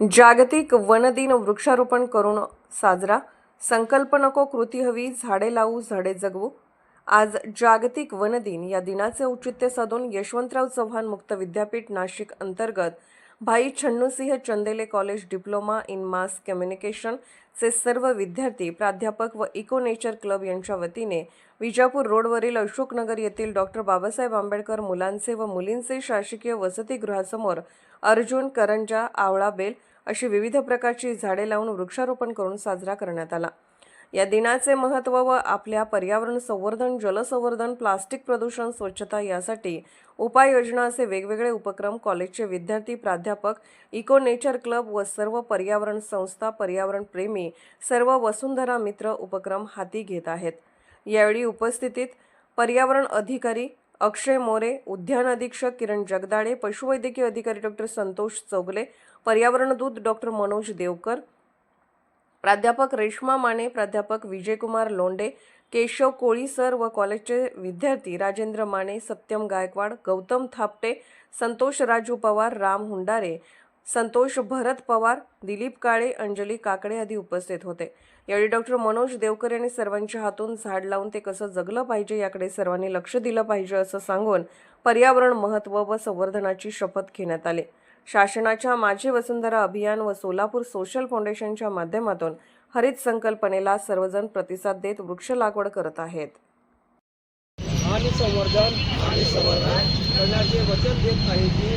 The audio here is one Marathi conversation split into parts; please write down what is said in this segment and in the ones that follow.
जागतिक वन दिन वृक्षारोपण करून साजरा. संकल्प नको कृती हवी झाडे लावू झाडे जगवू. आज जागतिक वन दिन या दिनाचे औचित्य साधून यशवंतराव चव्हाण मुक्त विद्यापीठ नाशिक अंतर्गत Bhai Chhannusingh Chandele college diploma in mass communication चे सर्व विद्यार्थी प्राध्यापक व इको नेचर क्लब यांच्या वतीने विजापूर रोडवरील अशोकनगर येथील डॉक्टर बाबासाहेब आंबेडकर मुलांचे व मुलींचे शासकीय वसतिगृहासमोर अर्जुन करंजा आवळा बेल अशी विविध प्रकारची झाडे लावून वृक्षारोपण करून साजरा करण्यात आला. या दिनाचे महत्त्व व आपल्या पर्यावरण संवर्धन जलसंवर्धन प्लास्टिक प्रदूषण स्वच्छता यासाठी उपाययोजना असे वेगवेगळे उपक्रम कॉलेजचे विद्यार्थी प्राध्यापक इको नेचर क्लब व सर्व पर्यावरण संस्था पर्यावरण प्रेमी सर्व वसुंधरा मित्र उपक्रम हाती घेत आहेत. यावेळी उपस्थितीत पर्यावरण अधिकारी अक्षय मोरे उद्यान अधीक्षक किरण जगदाळे पशुवैद्यकीय अधिकारी डॉक्टर संतोष चौगले पर्यावरण दूत डॉक्टर मनोज देवकर प्राध्यापक रेश्मा माने प्राध्यापक विजयकुमार लोंडे केशव कोळी सर व कॉलेजचे विद्यार्थी राजेंद्र माने सत्यम गायकवाड गौतम थापटे संतोष राजू पवार राम हुंडारे संतोष भरत पवार दिलीप काळे अंजली काकडे आदी उपस्थित होते. यावेळी डॉक्टर मनोज देवकर यांनी सर्वांच्या हातून झाड लावून ते कसं जगलं पाहिजे याकडे सर्वांनी लक्ष दिलं पाहिजे असं सांगून पर्यावरण महत्त्व व संवर्धनाची शपथ घेण्यात आली. शासनाच्या माझी वसुंधरा अभियान व सोलापूर सोशल फाउंडेशनच्या माध्यमातून हरित संकल्पनेला सर्वजण प्रतिसाद देत वृक्ष लागवड करत आहेत. आणि संवर्धन आणि संवर्धन करण्याचे वचन देत आहे की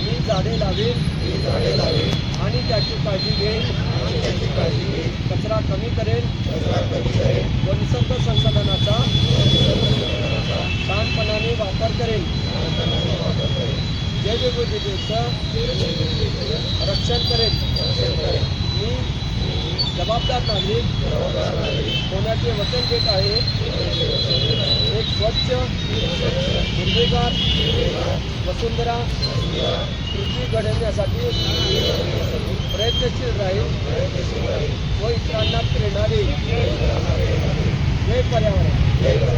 मी झाडे लावेन मी झाडे लावेन आणि त्याची काळजी घेईन आणि त्याची काळजी घेईन कचरा कमी करेन कचरा कमी करेन व निसर्ग संसाधनाचा शांतपणाने वापर करेन जैवविविधतेचं रक्षण करेन मी जबाबदार नागरिक कोणाचे वचन देत आहे एक स्वच्छ हिरवेगार वसुंधरा पृथ्वी घडवण्यासाठी प्रयत्नशील राहील व इतरांना प्रेरणा देईल. जय पर्यावरण.